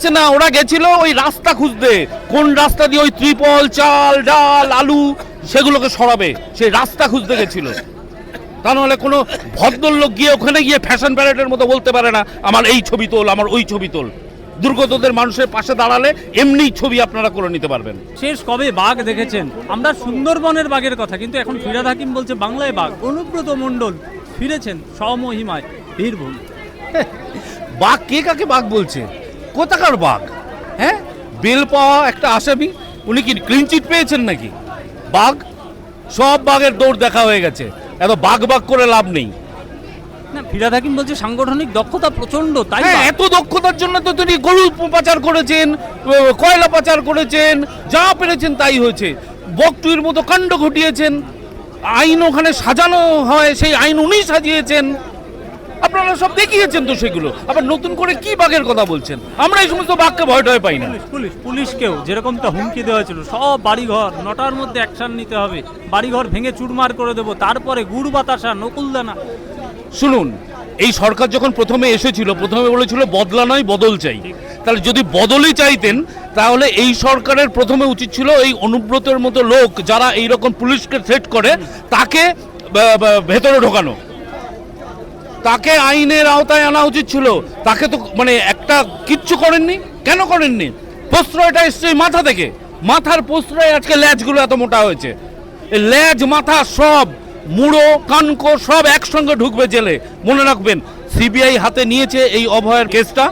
পাচ্ছে না ওরা গেছিল ওই রাস্তা খুঁজতে। কোন রাস্তা দিয়ে ওই ত্রিপল চাল ডাল আলু সেগুলোকে সরাবে? সেই রাস্তা খুঁজতে গেছিল। তা নাহলে কোনো ভদ্রলোক গিয়ে ওখানে গিয়ে ফ্যাশন প্যারেডের মতো বলতে পারে না আমার এই ছবি তোল আমার ওই ছবি তোল। দুর্গতদের মানুষের পাশে দাঁড়ালে এমনি ছবি আপনারা করে নিতে পারবেন। শেষ কবে বাঘ দেখেছেন? আমরা সুন্দরবনের বাঘের কথা কিন্তু এখন ফিরাদ হাকিম বলছে বাংলায় বাঘ। অনুব্রত মণ্ডল ফিরেছেন স্বমহিমায় বীরভূম। বাঘ কে কাকে বাঘ বলছে? কোথাকার বাঘ? হ্যাঁ? বেল পাওয়া একটা আসামি? উনি কি ক্লিন চিট পেয়েছেন নাকি? বাঘ? সব বাঘের দৌড় দেখা হয়ে গেছে। এত বাঘ বাঘ করে লাভ নেই। না ফিরাদ হাকিম বলছে সাংগঠনিক দক্ষতা প্রচণ্ড তাই হ্যাঁ এত দক্ষতার জন্য তো তিনি গরু পাচার করেছেন কয়লা পাচার করেছেন যা পেরেছেন তাই হয়েছে। বকটুইর মতো কাণ্ড ঘটিয়েছেন। আইন ওখানে সাজানো হয় সেই আইন উনি সাজিয়েছেন। আপনারা সব দেখিয়েছেন তো সেগুলো। আবার নতুন করে কি বাঘের কথা বলছেন? আমরা এই সমস্ত বাঘকে ভয় টয় পাই না। পুলিশ পুলিশ পুলিশকেও যেরকমটা হুমকি দেওয়া ছিল সব বাড়িঘর নটার মধ্যে অ্যাকশন নিতে হবে। বাড়িঘর ভেঙে চুরমার করে দেবো তারপরে গুড় বাতাসা নকুলদানা শুনুন এই সরকার যখন প্রথমে এসেছিল প্রথমে বলেছিল বদলা নয় বদল চাই। তাহলে যদি বদলই চাইতেন তাহলে এই সরকারের প্রথমে উচিত ছিল এই অনুব্রতের মতো লোক যারা এই রকম পুলিশকে থ্রেট করে তাকে ভেতরে ঢোকানো। তাকে আইনের আওতায় আনা উচিত ছিল। তাকে তো মানে একটা কিচ্ছু করেননি? কেন করেননি? প্রশ্রয়টা এসছে মাথা থেকে। মাথার প্রশ্রয় আজকে ল্যাজগুলো এত মোটা হয়েছে। ল্যাজ, মাথা সব, মুড়ো, কানকো সব একসঙ্গে ঢুকবে জেলে। মনে রাখবেন, সিবিআই হাতে নিয়েছে এই অভয়ের কেসটা।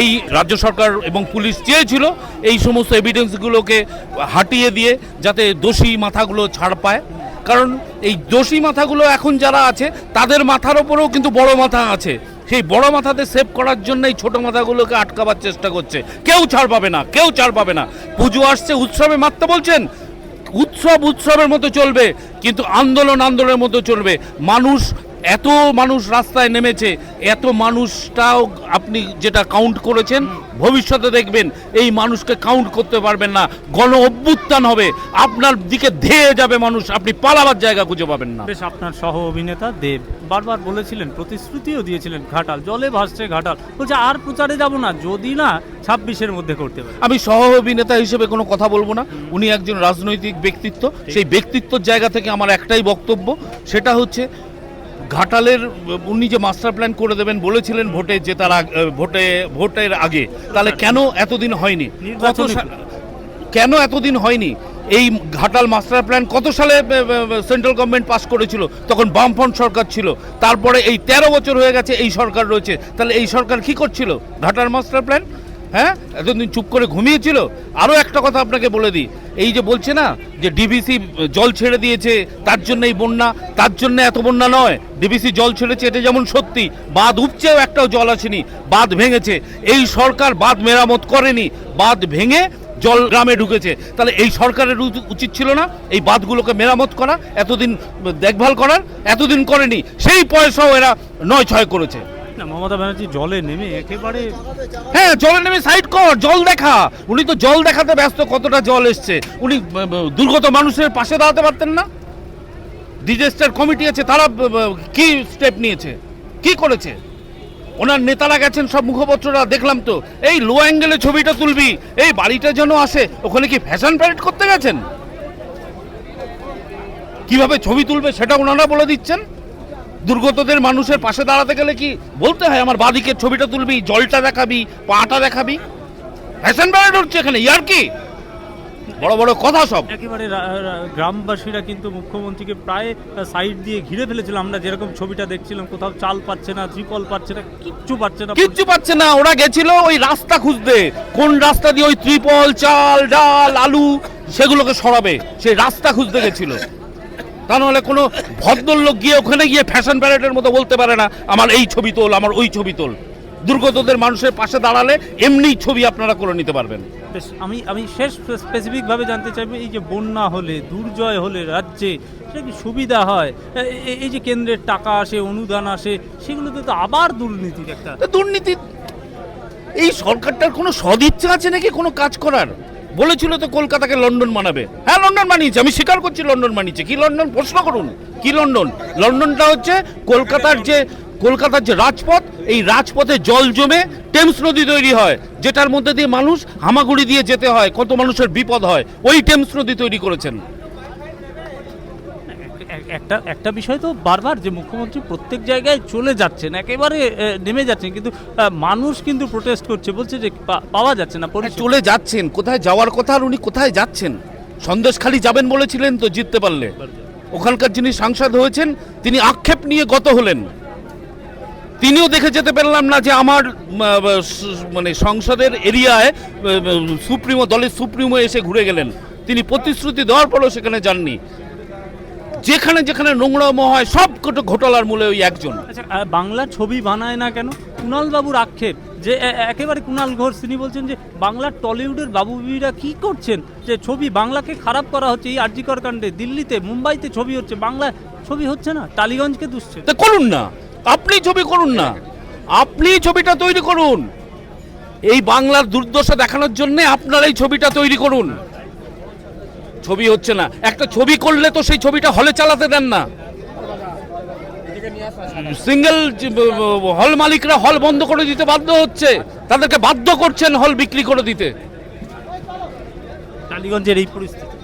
এই রাজ্য সরকার এবং পুলিশ চেয়েছিল এই সমস্ত এভিডেন্সগুলোকে হাটিয়ে দিয়ে যাতে দোষী মাথাগুলো ছাড় পায়। কারণ এই দোষী মাথাগুলো এখন যারা আছে, তাদের মাথার ওপরেও কিন্তু বড় মাথা আছে। সেই বড় মাথাতে সেভ করার জন্য এই ছোট মাথাগুলোকে আটকাবার চেষ্টা করছে। কেউ ছাড় পাবে না, কেউ ছাড় পাবে না। পুজো আসছে, উৎসবে মারতে বলছেন? উৎসব উৎসবের মতো চলবে, কিন্তু আন্দোলন আন্দোলনের মতো চলবে। মানুষ এত মানুষ রাস্তায় নেমেছে এত মানুষটাও আপনি যেটা কাউন্ট করেছেন ভবিষ্যতে দেখবেন এই মানুষকে কাউন্ট করতে পারবেন না গণ অভ্যুত্থান হবে আপনার দিকে ধেয়ে যাবে মানুষ আপনি পালাবার জায়গা খুঁজে পাবেন না। বেশ আপনার সহ অভিনেতা দেব বারবার বলেছিলেন প্রতিশ্রুতিও দিয়েছিলেন ঘাটাল জলে ভাসছে ঘাটাল বলছে আর প্রচারে যাব না যদি না ছাব্বিশের মধ্যে করতে পারে। আমি সহ অভিনেতা হিসেবে কোনো কথা বলব না উনি একজন রাজনৈতিক ব্যক্তিত্ব সেই ব্যক্তিত্বর জায়গা থেকে আমার একটাই বক্তব্য সেটা হচ্ছে ঘাটালের উনি যে মাস্টার প্ল্যান করে দেবেন বলেছিলেন ভোটে জেতার আগ- ভোটে ভোটের আগে তাহলে কেন এতদিন হয়নি? কত কেন এতদিন হয়নি? এই ঘাটাল মাস্টার প্ল্যান কত সালে সেন্ট্রাল গভর্নমেন্ট পাস করেছিল? তখন বামফ্রন্ট সরকার ছিল। তারপরে এই তেরো বছর হয়ে গেছে এই সরকার রয়েছে। তাহলে এই সরকার কি করছিল? Ghatal master plan? হ্যাঁ? এতদিন চুপ করে ঘুমিয়েছিল। আরও একটা কথা আপনাকে বলে দিই। এই যে বলছে না, যে ডিবিসি জল ছেড়ে দিয়েছে, তার জন্য এই বন্যা, তার জন্য এত বন্যা নয়। ডিবিসি জল ছেড়েছে, এটা যেমন সত্যি। বাঁধ উপচেও একটাও জল আসেনি, বাঁধ ভেঙেছে। এই সরকার বাঁধ মেরামত করেনি, বাঁধ ভেঙে জল গ্রামে ঢুকেছে। তাহলে এই সরকারের উচ- উচিত ছিল না এই বাঁধগুলোকে মেরামত করা, এতদিন দেখভাল করার? এতদিন করেনি, সেই পয়সাও এরা নয় ছয় করেছে। ব্যানার্জি জলে নেমে একেবারে হ্যাঁ জলে নেমে সাইড কর, জল দেখা। উনি তো জল দেখাতে ব্যস্ত, কতটা জল উনি দুর্গত মানুষের পাশে দাঁড়াতে পারতেন না? কমিটি আছে, তারা স্টেপ নিয়েছে? করেছে? ওনার নেতারা গেছেন সব মুখপত্ররা, দেখলাম তো। এই লো অ্যাঙ্গেলে ছবিটা তুলবি, এই বাড়িটা যেন আসে, ওখানে কি ফ্যাশন প্যারেড করতে গেছেন? কীভাবে ছবি তুলবে সেটা ওনারা বলে দিচ্ছেন? দুর্গতদের মানুষের পাশে দাঁড়াতে গেলে কি বলতে হয়? আমার বাদিকের ছবিটা তুলবি জলটা দেখাবি পাটা দেখাবি? ফ্যাশন প্যারেড হচ্ছে এখানে ইয়ার কি? বড় বড় কথা সব। একেবারে গ্রামবাসীরা কিন্তু মুখ্যমন্ত্রীকে প্রায় সাইড দিয়ে ঘিরে ফেলেছিল। আমরা যেরকম ছবিটা দেখছিলাম কোথাও চাল পাচ্ছে না ত্রিপল পাচ্ছে না কিচ্ছু পাচ্ছে না। কিচ্ছু পাচ্ছে না ওরা গেছিল ওই রাস্তা খুঁজতে। কোন রাস্তা দিয়ে ওই ত্রিপল চাল ডাল আলু সেগুলোকে সরাবে সেই রাস্তা খুঁজতে গেছিল। তা নাহলে কোনো ভদ্রলোক গিয়ে ওখানে গিয়ে ফ্যাশন প্যারেডের মতো বলতে পারে না আমার এই ছবি তোল আমার ওই ছবি তোল। দুর্গতদের মানুষের পাশে দাঁড়ালে এমনি ছবি আপনারা করে নিতে পারবেন। আমি আমি শেষ স্পেসিফিক ভাবে জানতে চাইব এই যে বন্যা হলে দুর্জয় হলে রাজ্যে সেটা কি সুবিধা হয়? এই যে কেন্দ্রের টাকা আসে অনুদান আসে সেগুলোতে তো আবার দুর্নীতির একটা দুর্নীতি এই সরকারটার কোনো সদিচ্ছা আছে নাকি কোনো কাজ করার? বলেছিল তো কলকাতাকে লন্ডন বানাবে হ্যাঁ লন্ডন বানিয়েছে আমি স্বীকার করছি লন্ডন বানিয়েছে কি লন্ডন? প্রশ্ন করুন। কি লন্ডন? লন্ডনটা হচ্ছে কলকাতার যে কলকাতার যে রাজপথ, এই রাজপথে জল জমে টেমস নদী তৈরি হয়, যেটার মধ্যে দিয়ে মানুষ হামাগুড়ি দিয়ে যেতে হয়, কত মানুষের বিপদ হয়, ওই টেমস নদী তৈরি করেছেন। একটা একটা বিষয় তো বারবার যে মুখ্যমন্ত্রী প্রত্যেক জায়গায় চলে যাচ্ছেন একেবারে নেমে যাচ্ছেন কিন্তু মানুষ কিন্তু প্রোটেস্ট করছে বলছে যে পাওয়া যাচ্ছে না। চলে যাচ্ছেন কোথায় যাওয়ার কথা আর উনি কোথায় যাচ্ছেন? সন্দেশখালি যাবেন বলেছিলেন তো জিততে পারলে। ওখানকার যিনি সাংসদ হয়েছেন তিনি আক্ষেপ নিয়ে গত হলেন। তিনিও দেখে যেতে পারলাম না যে আমার মানে সংসদের এরিয়ায় সুপ্রিমো দলের সুপ্রিমো এসে ঘুরে গেলেন। তিনি প্রতিশ্রুতি দেওয়ার পরেও সেখানে যাননি। যেখানে যেখানে নোংরামো হয় সব কটা ঘোটালার মূলে ওই একজন। আচ্ছা বাংলা ছবি বানায় না কেন? কুণাল বাবুর আক্ষেপ যে একেবারে কুণাল ঘোষ তিনি বলছেন যে বাংলার টলিউডের বাবুবিরা কি করছেন? যে ছবি বাংলাকে খারাপ করা হচ্ছে এই আরজিকর কাণ্ডে। দিল্লিতে মুম্বাইতে ছবি হচ্ছে বাংলা ছবি হচ্ছে না? টালিগঞ্জকে দুষছে। তা করুন না। আপনি ছবি করুন না। আপনি ছবিটা তৈরি করুন। এই বাংলার দুর্দশা দেখানোর জন্য আপনার এই ছবিটা তৈরি করুন। ছবি হচ্ছে না। একটা ছবি করলে তো সেই ছবিটা হলে চালাতে দেন না। সিঙ্গেল হল মালিকরা হল বন্ধ করে দিতে বাধ্য হচ্ছে। তাদেরকে বাধ্য করছেন হল বিক্রি করে দিতে। টালিগঞ্জের এই পরিস্থিতি।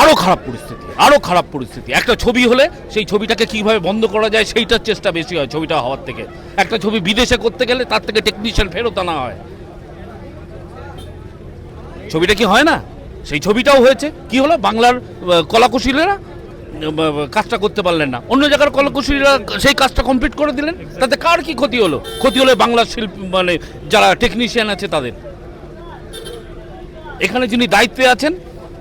আরও খারাপ পরিস্থিতি আরও খারাপ পরিস্থিতি। একটা ছবি হলে সেই ছবিটাকে কীভাবে বন্ধ করা যায় সেইটার চেষ্টা বেশি হয় ছবিটা হওয়ার থেকে। একটা ছবি বিদেশে করতে গেলে তার থেকে টেকনিশিয়ান ফেরত আনা হয়। ছবিটা কি হয় না? সেই ছবিটাও হয়েছে। কি হলো? বাংলার কলাকুশলীরা কাজটা করতে পারলেন না। অন্য জায়গার কলাকুশলীরা সেই কাজটা কমপ্লিট করে দিলেন। তাতে কার কি ক্ষতি হলো? ক্ষতি হলো বাংলার শিল্পী মানে যারা টেকনিশিয়ান আছে তাদের। এখানে যিনি দায়িত্বে আছেন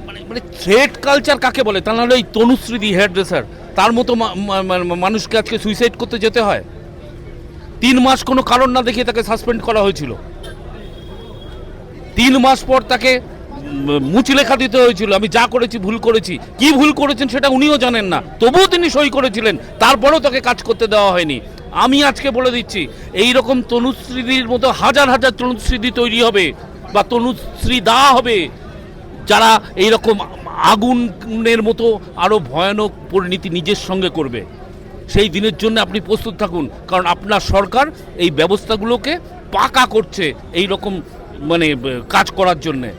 মানে মানে থ্রেড কালচার কাকে বলে? তা নাহলে এই তনুশ্রীদি হেয়ার ড্রেসার তার মতো মানুষকে আজকে সুইসাইড করতে যেতে হয়? তিন মাস কোনো কারণ না দেখিয়ে তাকে সাসপেন্ড করা হয়েছিল। তিন মাস পর তাকে উম, মুচিলেখা দিতে হয়েছিল আমি যা করেছি ভুল করেছি। কি ভুল করেছেন সেটা উনিও জানেন না তবুও তিনি সই করেছিলেন তারপরেও তাকে কাজ করতে দেওয়া হয়নি। আমি আজকে বলে দিচ্ছি এই রকম তনুশ্রীদির মতো হাজার হাজার তনুশ্রীদি তৈরি হবে বা তনুশ্রী দা হবে যারা এই রকম আগুনের মতো আরও ভয়ানক পরিণতি নিজের সঙ্গে করবে। সেই দিনের জন্য আপনি প্রস্তুত থাকুন কারণ আপনার সরকার এই ব্যবস্থাগুলোকে পাকা করছে এই রকম মানে কাজ করার জন্যে।